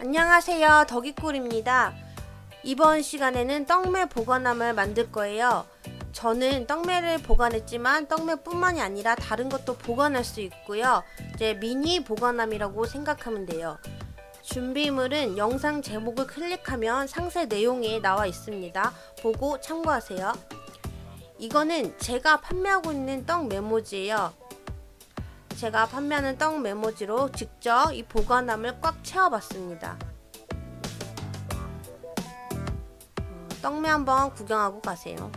안녕하세요. 덕이꿀입니다. 이번 시간에는 떡매 보관함을 만들 거예요. 저는 떡매를 보관했지만 떡매뿐만이 아니라 다른 것도 보관할 수 있고요. 이제 미니 보관함이라고 생각하면 돼요. 준비물은 영상 제목을 클릭하면 상세 내용에 나와 있습니다. 보고 참고하세요. 이거는 제가 판매하고 있는 떡 메모지예요 제가 판매하는 떡 메모지로 직접 이 보관함을 꽉 채워봤습니다. 어, 떡메 한번 구경하고 가세요.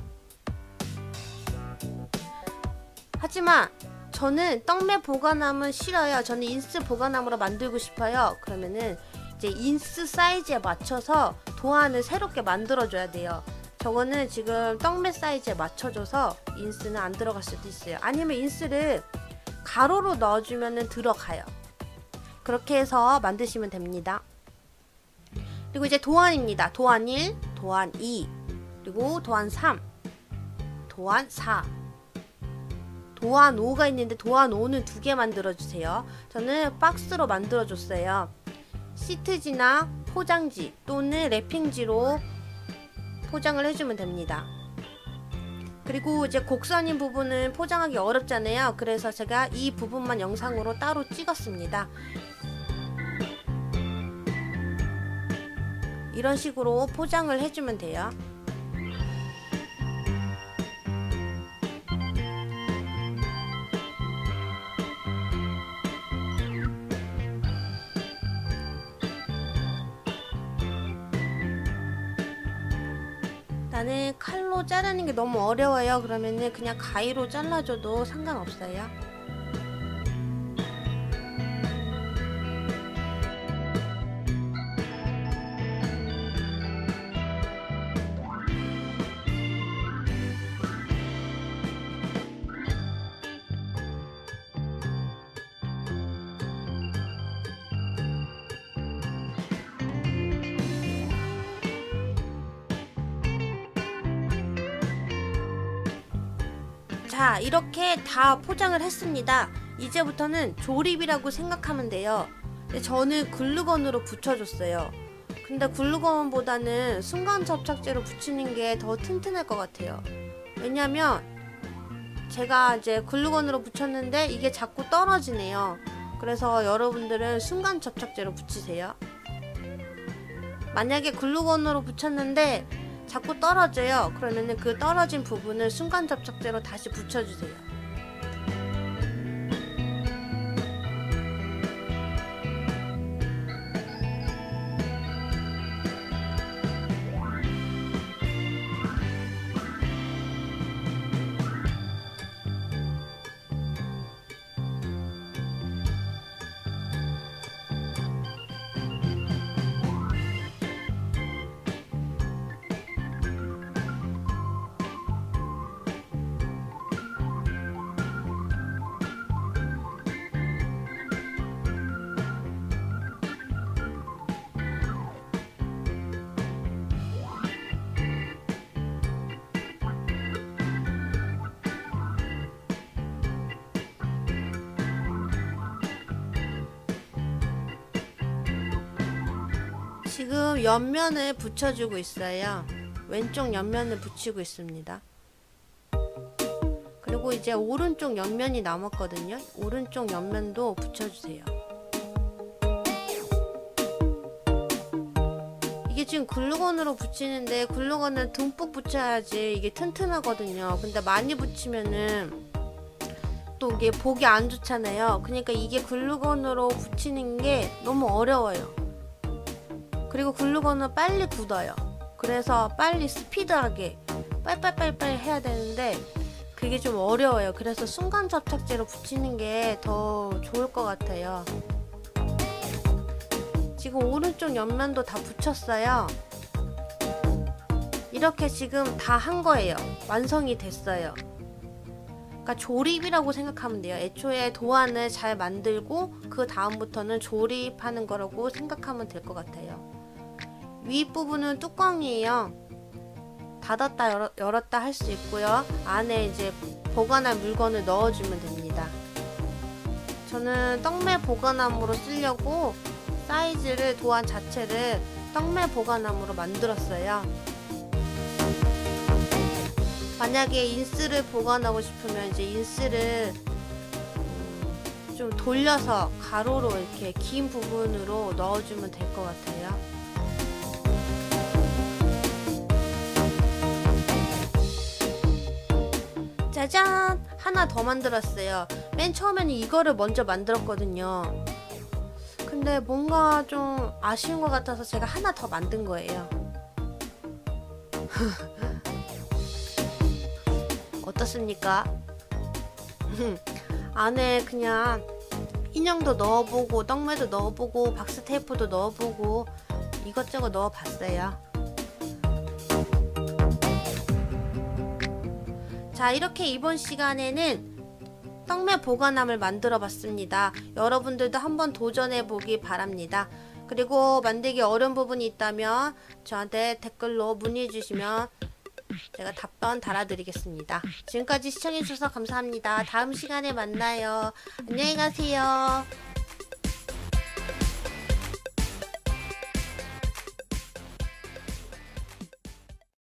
하지만 저는 떡메 보관함은 싫어요. 저는 인스 보관함으로 만들고 싶어요. 그러면은 이제 인스 사이즈에 맞춰서 도안을 새롭게 만들어줘야 돼요. 저거는 지금 떡메 사이즈에 맞춰줘서 인스는 안 들어갈 수도 있어요. 아니면 인스를 가로로 넣어주면 들어가요. 그렇게 해서 만드시면 됩니다. 그리고 이제 도안입니다. 도안 1, 도안 2, 그리고 도안 3, 도안 4, 도안 5가 있는데 도안 5는 두 개 만들어주세요. 저는 박스로 만들어줬어요. 시트지나 포장지 또는 랩핑지로 포장을 해주면 됩니다. 그리고 이제 곡선인 부분은 포장하기 어렵잖아요. 그래서 제가 이 부분만 영상으로 따로 찍었습니다. 이런 식으로 포장을 해주면 돼요. 나는 칼로 자르는 게 너무 어려워요. 그러면은 그냥 가위로 잘라줘도 상관없어요. 자 이렇게 다 포장을 했습니다. 이제부터는 조립이라고 생각하면 돼요. 저는 글루건으로 붙여줬어요. 근데 글루건보다는 순간 접착제로 붙이는 게 더 튼튼할 것 같아요. 왜냐면 제가 이제 글루건으로 붙였는데 이게 자꾸 떨어지네요. 그래서 여러분들은 순간 접착제로 붙이세요. 만약에 글루건으로 붙였는데 자꾸 떨어져요. 그러면 그 떨어진 부분을 순간 접착제로 다시 붙여주세요. 지금 옆면을 붙여주고 있어요. 왼쪽 옆면을 붙이고 있습니다. 그리고 이제 오른쪽 옆면이 남았거든요. 오른쪽 옆면도 붙여주세요. 이게 지금 글루건으로 붙이는데 글루건을 듬뿍 붙여야지 이게 튼튼하거든요. 근데 많이 붙이면은 또 이게 보기 안 좋잖아요. 그러니까 이게 글루건으로 붙이는 게 너무 어려워요. 그리고 글루건은 빨리 굳어요. 그래서 빨리 스피드하게 빨빨빨빨 해야 되는데 그게 좀 어려워요. 그래서 순간 접착제로 붙이는 게 더 좋을 것 같아요. 지금 오른쪽 옆면도 다 붙였어요. 이렇게 지금 다 한 거예요. 완성이 됐어요. 그러니까 조립이라고 생각하면 돼요. 애초에 도안을 잘 만들고 그 다음부터는 조립하는 거라고 생각하면 될 것 같아요. 윗부분은 뚜껑이에요. 닫았다 열었, 열었다 할 수 있고요. 안에 이제 보관할 물건을 넣어주면 됩니다. 저는 떡매 보관함으로 쓰려고 사이즈를 도안 자체를 떡매 보관함으로 만들었어요. 만약에 인스를 보관하고 싶으면 이제 인스를 음, 좀 돌려서 가로로 이렇게 긴 부분으로 넣어주면 될 것 같아요. 짜잔! 하나 더 만들었어요. 맨 처음에는 이거를 먼저 만들었거든요. 근데 뭔가 좀 아쉬운 것 같아서 제가 하나 더 만든 거예요. 어떻습니까? 안에 그냥 인형도 넣어보고 떡매도 넣어보고 박스 테이프도 넣어보고 이것저것 넣어봤어요. 자 이렇게 이번 시간에는 떡매 보관함을 만들어 봤습니다. 여러분들도 한번 도전해 보기 바랍니다. 그리고 만들기 어려운 부분이 있다면 저한테 댓글로 문의해 주시면 제가 답변 달아드리겠습니다. 지금까지 시청해 주셔서 감사합니다. 다음 시간에 만나요. 안녕히 가세요.